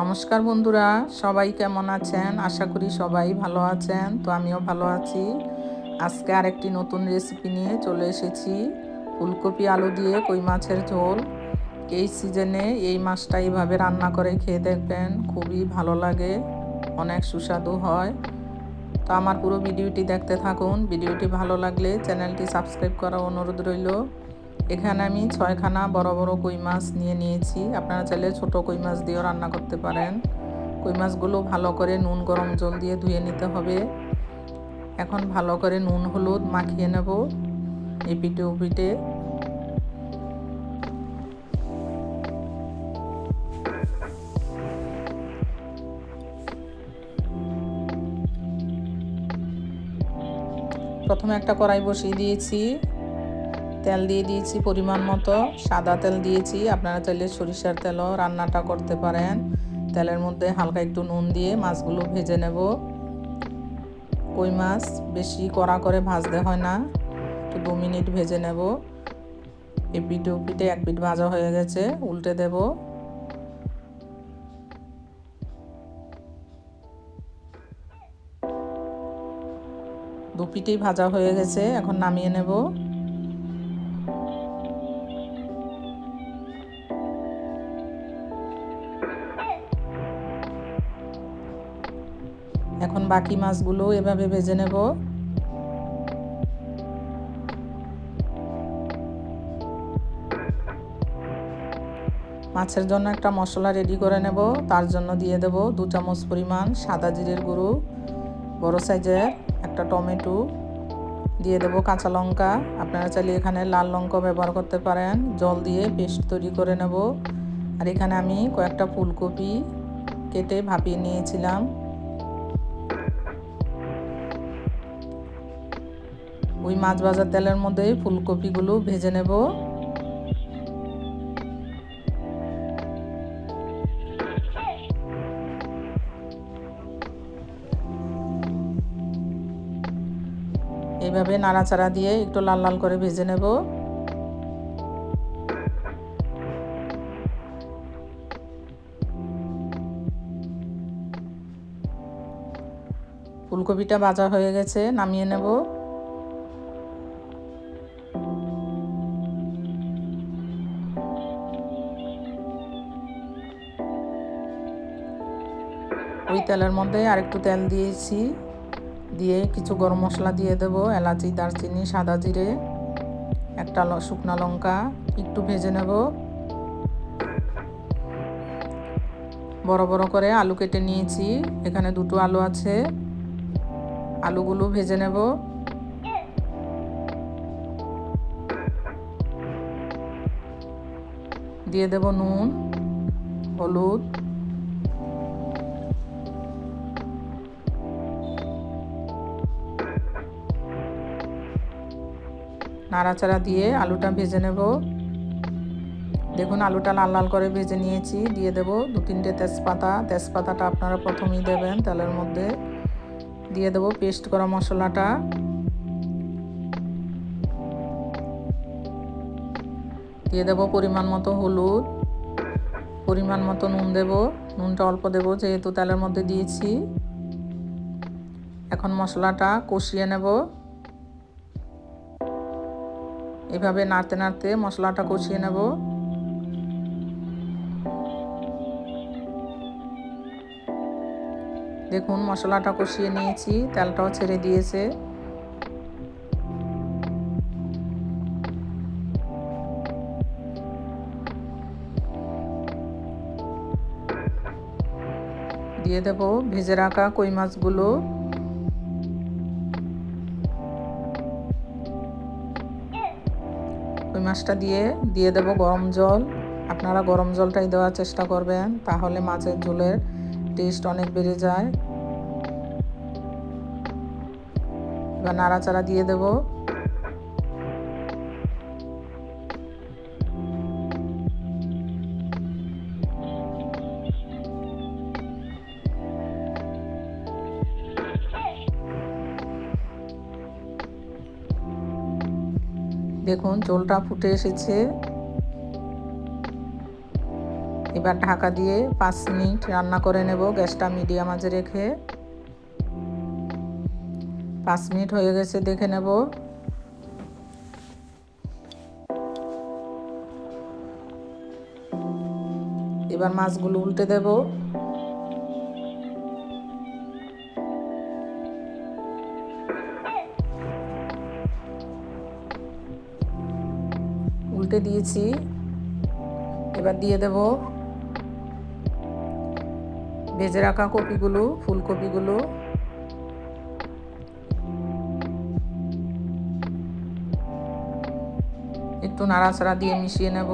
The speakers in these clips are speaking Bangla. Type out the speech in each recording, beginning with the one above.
নমস্কার বন্ধুরা, সবাই কেমন আছেন? আশা করি সবাই ভালো আছেন, তো আমিও ভালো আছি। আজকে আরেকটি নতুন রেসিপি নিয়ে চলে এসেছি। ফুলকপি আলু দিয়ে কই মাছের ঝোল। এই সিজনে এই মাছটা এইভাবে রান্না করে খেয়ে দেখবেন, খুবই ভালো লাগে, অনেক সুস্বাদু হয়। তো আমার পুরো ভিডিওটি দেখতে থাকুন। ভিডিওটি ভালো লাগলে চ্যানেলটি সাবস্ক্রাইব করা অনুরোধ রইল। এখানে আমি ছয়খানা বড় বড় কই মাছ নিয়ে নিয়েছি। আপনারা চাইলে ছোট কই মাছ দিয়েও রান্না করতে পারেন। কই মাছগুলো ভালো করে নুন, গরম জল দিয়ে ধুয়ে নিতে হবে। এখন ভালো করে নুন, হলুদ মাখিয়ে নেব এপিটে ওপিটে। প্রথমে একটা কড়াই বসিয়ে দিয়েছি। তেল দিয়ে দিয়েছি পরিমাণ মতো। সাদা তেল দিয়েছি। আপনারা চাইলে সরিষার তেলও রান্নাটা করতে পারেন। তেলের মধ্যে হালকা একটু নুন দিয়ে মাছগুলো ভেজে নেব। কই মাছ? বেশি কড়া করে ভাজতে হয় না। তো দু মিনিট ভেজে নেব। এই পিঠে পিঠে এক পিঠ ভাজা হয়ে গেছে। উল্টে দেব। দু পিঠেই ভাজা হয়ে গেছে। এখন নামিয়ে নেব। এখন বাকি মাছগুলো এভাবে ভেজে নেব। মাছের জন্য একটা মশলা রেডি করে নেব। তার জন্য দিয়ে দেব দু চামচ পরিমাণ সাদা জিরের গুঁড়ো, বড় সাইজের একটা টমেটো। দিয়ে দেব কাঁচা লঙ্কা। আপনারা চাইলে এখানে লাল লঙ্কা ব্যবহার করতে পারেন। জল দিয়ে পেস্ট তৈরি করে নেব। আর এখানে আমি কয়েকটা ফুলকপি কেটে ভাপিয়ে নিয়েছিলাম। ওই মাছ ভাজার তেলের মধ্যে ফুলকপিগুলো ভেজে নেব। এইভাবে নাড়াচাড়া দিয়ে একটু লাল লাল করে ভেজে নেব। ফুলকপিটা ভাজা হয়ে গেছে, নামিয়ে নেব। ওই তেলের মধ্যে আরেকটু তেল দিয়েছি। দিয়ে কিছু গরম মশলা দিয়ে দেব, এলাচি, দারচিনি, সাদা জিরে, একটা শুকনো লঙ্কা, একটু ভেজে নেব। বড় বড় করে আলু কেটে নিয়েছি, এখানে দুটো আলু আছে। আলুগুলো ভেজে নেব। দিয়ে দেব নুন, হলুদ। নাড়াচাড়া দিয়ে আলুটা ভেজে নেব। দেখুন, আলুটা লাল লাল করে ভেজে নিয়েছি। দিয়ে দেব দু তিনটে তেজপাতা। তেজপাতাটা আপনারা প্রথমেই দেবেন তেলের মধ্যে। দিয়ে দেব পেস্ট করা মশলাটা। দিয়ে দেব পরিমাণ মতো হলুদ। পরিমাণ মতো নুন দেব। নুনটা অল্প দেব, যেহেতু তেলের মধ্যে দিয়েছি। এখন মশলাটা কষিয়ে নেব। এভাবে নাড়তে নাড়তে মশলাটা কষিয়ে নেব। দেখুন, মশলাটা কষিয়ে নিয়েছি, তেলটাও ছেড়ে দিয়েছে। দিয়ে দেব ভেজে রাখা কই মাছগুলো। ওই মাছটা দিয়ে দিয়ে দেব গরম জল। আপনারা গরম জলটাই দেওয়ার চেষ্টা করবেন, তাহলে মাছের ঝোলের টেস্ট অনেক বেড়ে যায়। এবার নাড়াচাড়া দিয়ে দেব। দেখুন ঝোলটা ফুটে এসেছে। এবার ঢাকা দিয়ে পাঁচ মিনিট রান্না করে নেব গ্যাসটা মিডিয়াম আঁচে রেখে। পাঁচ মিনিট হয়ে গেছে, দেখে নেব। এবার মাছগুলো উল্টে দেব। উল্টে দিয়েছি। এবার দিয়ে দেব ভেজে রাখা কপিগুলো, ফুলকপিগুলো। একটু নাড়াচাড়া দিয়ে মিশিয়ে নেব।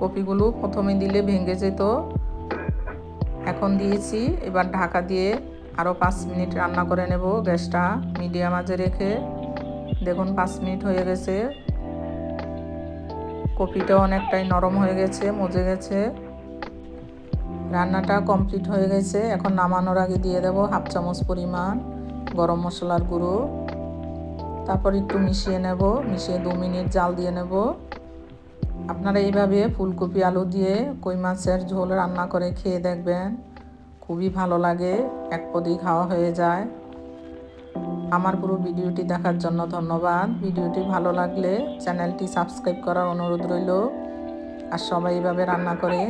কপিগুলো প্রথমে দিলে ভেঙে যেত। এখন দিয়েছি। এবার ঢাকা দিয়ে আরও পাঁচ মিনিট রান্না করে নেব গ্যাসটা মিডিয়াম আজে রেখে। দেখুন পাঁচ মিনিট হয়ে গেছে। কপিটা অনেকটাই নরম হয়ে গেছে, মজে গেছে। রান্নাটা কমপ্লিট হয়ে গেছে। এখন নামানোর আগে দিয়ে দেব হাফ চামচ পরিমাণ গরম মশলার গুঁড়ো। তারপর একটু মিশিয়ে নেব, মিশিয়ে দু মিনিট জাল দিয়ে নেব। আপনারা এইভাবে ফুলকপি, আলু দিয়ে কই মাছের ঝোল রান্না করে খেয়ে দেখবেন। খুবই ভালো লাগে, এক পদেই খাওয়া হয়ে যায়। আমার পুরো ভিডিওটি দেখার জন্য ধন্যবাদ। ভিডিওটি ভালো লাগলে চ্যানেলটি সাবস্ক্রাইব করার অনুরোধ রইল। আর সবাই এইভাবে রান্না করে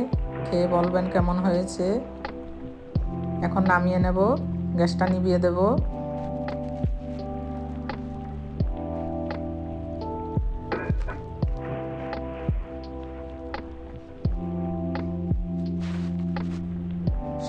খেয়ে বলবেন কেমন হয়েছে। এখন নামিয়ে নেব, গ্যাসটা নিভিয়ে দেব।